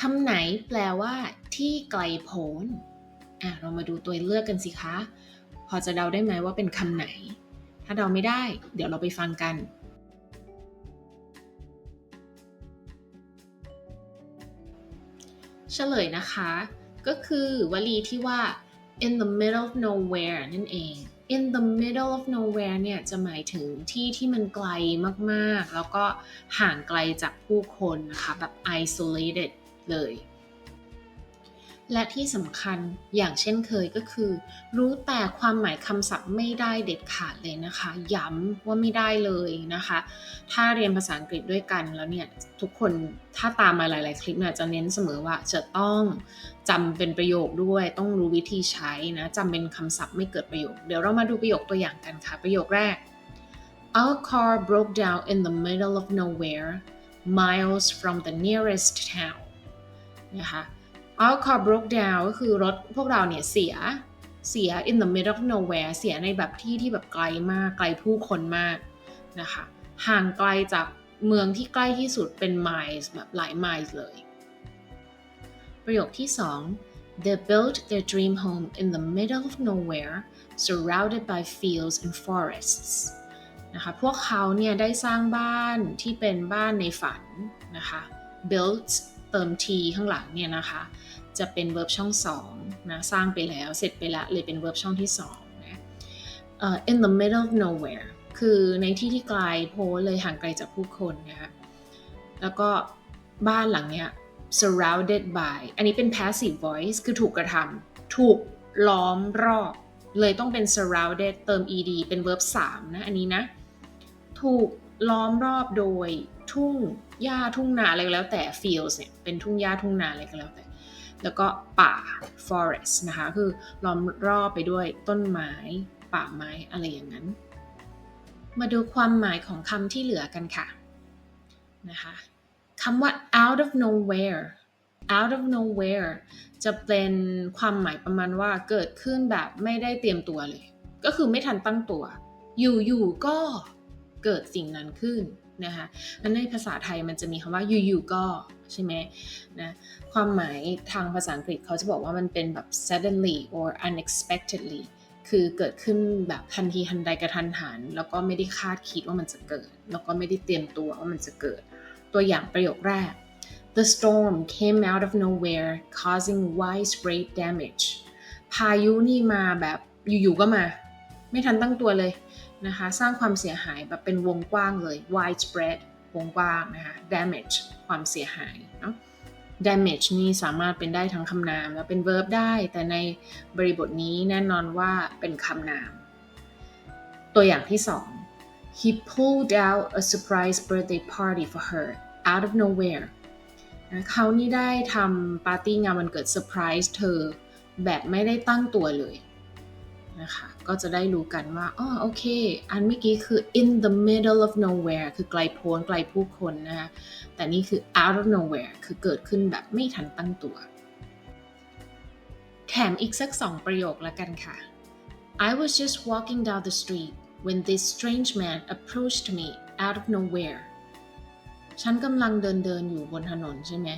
คำไหนแปลว่าที่ไกลโพ้นอะเรามาดูตัวเลือกกันสิคะ พอจะเดาได้ไหมว่าเป็นคำไหน ถ้าเดาไม่ได้ เดี๋ยวเราไปฟังกัน เฉลยนะคะ ก็คือวลีที่ว่า in the middle of nowhere นั่นเอง in the middle of nowhere เนี่ยจะหมายถึงที่ที่มันไกลมากๆ แล้วก็ห่างไกลจากผู้คนนะคะ แบบ isolated เลย และที่สำคัญอย่างเช่นเคยก็คือ รู้แต่ความหมายคำศัพท์ไม่ได้เด็ดขาดเลยนะคะ ย้ำว่าไม่ได้เลยนะคะ ถ้าเรียนภาษาอังกฤษด้วยกันแล้วเนี่ย ทุกคนถ้าตามมาหลาย ๆ คลิปเนี่ยจะเน้นเสมอว่าจะต้องจำเป็นประโยคด้วย ต้องรู้วิธีใช้นะจำเป็นคำศัพท์ไม่เกิดประโยค เดี๋ยวเรามาดูประโยคตัวอย่างกันค่ะประโยคแรก Our car broke down in the middle of nowhere miles from the nearest town นะคะ Our car broke down ก็คือรถพวกเราเนี่ยเสียเสีย in the middle of nowhere เสียในแบบที่ที่แบบไกลมากไกลผู้คนมากนะคะ ห่างไกลจากเมืองที่ใกล้ที่สุดเป็น miles แบบหลาย miles เลย ประโยคที่ 2 They built their dream home in the middle of nowhere surrounded by fields and forests นะคะ พวกเขาเนี่ยได้สร้างบ้านที่เป็นบ้านในฝันนะคะ built เติม t ข้างหลังเนี่ยนะคะ จะเป็น verb ช่อง2นะสร้างไปแล้วเสร็จไปแล้วเลยเป็น verb ช่องที่2นะ uh, in the middle of nowhere คือในที่ที่ไกลโพ้เลยห่างไกลจากผู้คนนะคะแล้วก็บ้านหลังเนี้ย surrounded by อันนี้เป็น passive voice คือถูกกระทำถูกล้อมรอบ เลยต้องเป็น surrounded เติม ed เป็น verb 3นะ อันนี้นะ ถูกล้อมรอบโดย ทุ่งหญ้าทุ่งนาอะไรก็แล้วแต่ fields เนี่ยเป็นทุ่งหญ้าทุ่งนาอะไรก็แล้วแต่ แล้วก็ป่า forest นะคะคือล้อมรอบไปด้วยต้นไม้ป่าไม้อะไรอย่างนั้น มาดูความหมายของคำที่เหลือกันค่ะนะคะคำว่า out of nowhere out of nowhere จะเป็นความหมายประมาณว่าเกิดขึ้นแบบไม่ได้เตรียมตัวเลย ก็คือไม่ทันตั้งตัว อยู่ๆก็ เกิดสิ่งนั้นขึ้นนะคะและในภาษาไทยมันจะมีคำว่าอยู่ๆก็ใช่ไหมนะความหมายทางภาษาอังกฤษเขาจะบอกว่ามันเป็นแบบ suddenly or unexpectedly คือเกิดขึ้นแบบทันทีทันใดกระทันหัน แล้วก็ไม่ได้คาดคิดว่ามันจะเกิด แล้วก็ไม่ได้เตรียมตัวว่ามันจะเกิด ตัวอย่างประโยคแรก The storm came out of nowhere causing widespread damage พายุนี่มาแบบอยู่ๆก็มา ไม่ทันตั้งตัวเลยนะคะ สร้างความเสียหายแบบเป็นวงกว้างเลย widespread วงกว้างนะคะ damage ความเสียหายเนาะ damage นี่สามารถเป็นได้ทั้งคำนามแล้วเป็น verb ได้ แต่ในบริบทนี้แน่นอนว่าเป็นคำนาม ตัวอย่างที่ 2 he pulled out a surprise birthday party for her out of nowhere นะเขานี่ได้ทำปาร์ตี้งานวันเกิดเซอร์ไพรส์เธอ แบบไม่ได้ตั้งตัวเลย นะคะก็จะได้รู้กันว่าอ๋อโอเค อันเมื่อกี้คือ in the middle of nowhere คือไกลโพ้นไกลผู้คนนะคะแต่นี่คือ out of nowhere คือเกิดขึ้นแบบไม่ทันตั้งตัว แถมอีกสักสองประโยคล้วกันค่ะ I was just walking down the street when this strange man approached me out of nowhere ฉันกำลังเดินเดินอยู่บนถนนใช่ไหม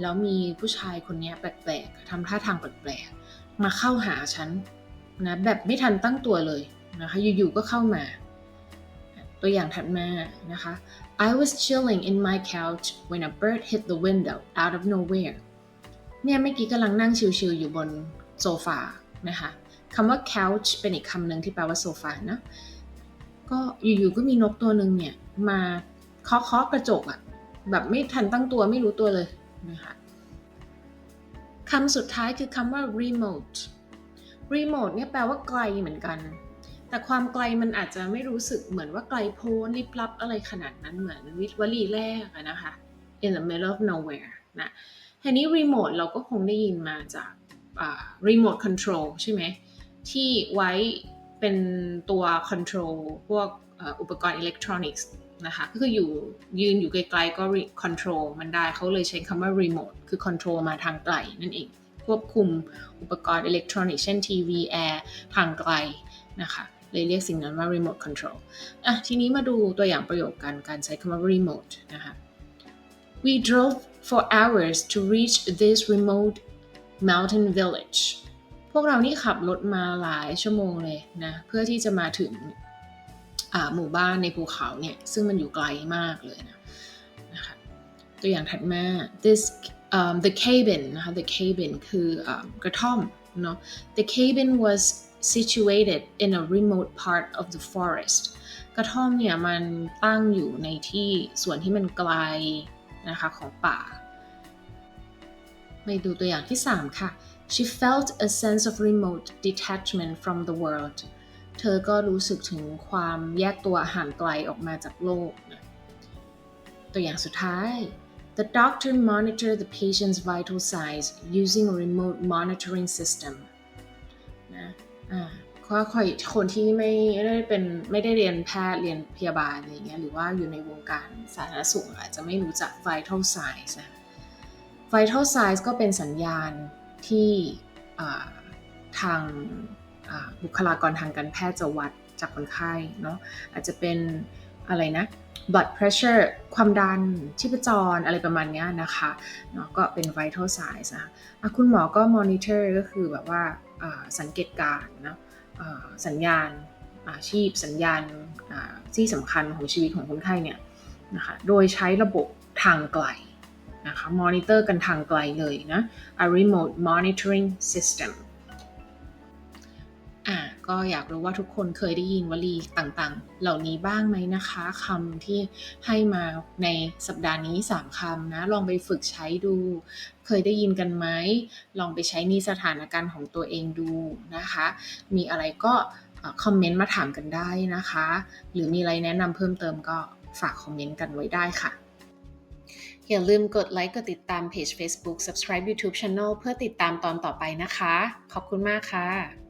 แล้วมีผู้ชายคนนี้แปลกๆทำท่าทางแปลกๆ มาเข้าหาฉัน นะแบบไม่ทันตั้งตัวเลยนะคะอยู่ๆก็เข้ามา ตัวอย่างถัดมานะคะ I was chilling in my couch when a bird hit the window out of nowhere เนี่ยเมื่อกี้กำลังนั่งชิลๆอยู่บนโซฟานะคะคำว่า couch เป็นอีกคำหนึ่งที่แปลว่าโซฟานะก็อยู่ๆก็มีนกตัวหนึ่งเนี่ย มาเคาะเคาะกระจกอะแบบไม่ทันตั้งตัวไม่รู้ตัวเลยนะคะคำสุดท้ายคือคำว่า remote remote เนี่ยแปลว่าไกลเหมือนกัน แต่ความไกลมันอาจจะไม่รู้สึกเหมือนว่าไกลโพ้นลิบลับอะไรขนาดนั้นเหมือนวิทวลีแรกนะคะ in the middle of nowhere นะทีนี้ remote เราก็คงได้ยินมาจาก remote control ใช่ไหมที่ไว้เป็นตัว control พวกอุปกรณ์อิเล็กทรอนิกส์นะคะก็คืออยู่ยืนอยู่ไกลๆก็ control มันได้เขาเลยใช้คำว่า remote คือ control มาทางไกลนั่นเอง ควบคุมอุปกรณ์อิเล็กทรอนิกส์เช่นทีวีแอร์ทางไกลนะคะเลยเรียกสิ่งนั้นว่า remote control อะทีนี้มาดูตัวอย่างประโยคกันการใช้คำว่า remote นะคะ we drove for hours to reach this remote mountain village พวกเรานี่ขับรถมาหลายชั่วโมงเลยนะเพื่อที่จะมาถึงหมู่บ้านในภูเขาเนี่ยซึ่งมันอยู่ไกลมากเลยนะนะคะตัวอย่างถัดมา this um, the cabin นะคะ the cabin คือกระท่อมเนาะ the cabin was situated in a remote part of the forest กระท่อมเนี่ยมันตั้งอยู่ในที่ส่วนที่มันไกลนะคะของป่าไปดูตัวอย่างที่ 3 ค่ะ she felt a sense of remote detachment from the world เธอก็รู้สึกถึงความแยกตัวห่างไกลออกมาจากโลก ตัวอย่างสุดท้าย the doctor monitored the patient's vital signs using a remote monitoring system นะอ่าค่อยคนที่ไม่ได้เป็นไม่ได้เรียนแพทย์เรียนพยาบาลอะไรเงี้ยหรือว่าอยู่ในวงการสาธารณสุขอาจจะไม่รู้จัก vital signs นะ vital signs ก็เป็นสัญญาณที่ทางบุคลากรทางการแพทย์จะวัดจากคนไข้เนาะอาจจะเป็น อะไรนะ blood pressure ความดันชีพจรอะไรประมาณนี้นะคะเนาะก็เป็น vital signs นะคะะคุณหมอก็ monitor ก็คือแบบว่าสังเกตการณ์เนะสัญญาณอาชีพ สัญญาณที่สำคัญของชีวิตของคนไข้เนี่ยนะคะโดยใช้ระบบทางไกลนะคะมอนิเตอร์กันทางไกลเลยนะ a remote monitoring system ก็อยากรู้ว่าทุกคนเคยได้ยินวลีต่างๆ เหล่านี้บ้างไหมนะคะคำที่ให้มาในสัปดาห์นี้ 3คำนะลองไปฝึกใช้ดู เคยได้ยินกันไหมลองไปใช้ในสถานการณ์ของตัวเองดูนะคะ มีอะไรก็คอมเมนต์มาถามกันได้นะคะ หรือมีอะไรแนะนำเพิ่มเติมก็ฝากคอมเมนต์กันไว้ได้ค่ะอย่าลืมกดไลค์กดติดตามเพจ Facebook subscribe YouTube Channel เพื่อติดตามตอนต่อไปนะคะ ขอบคุณมากค่ะ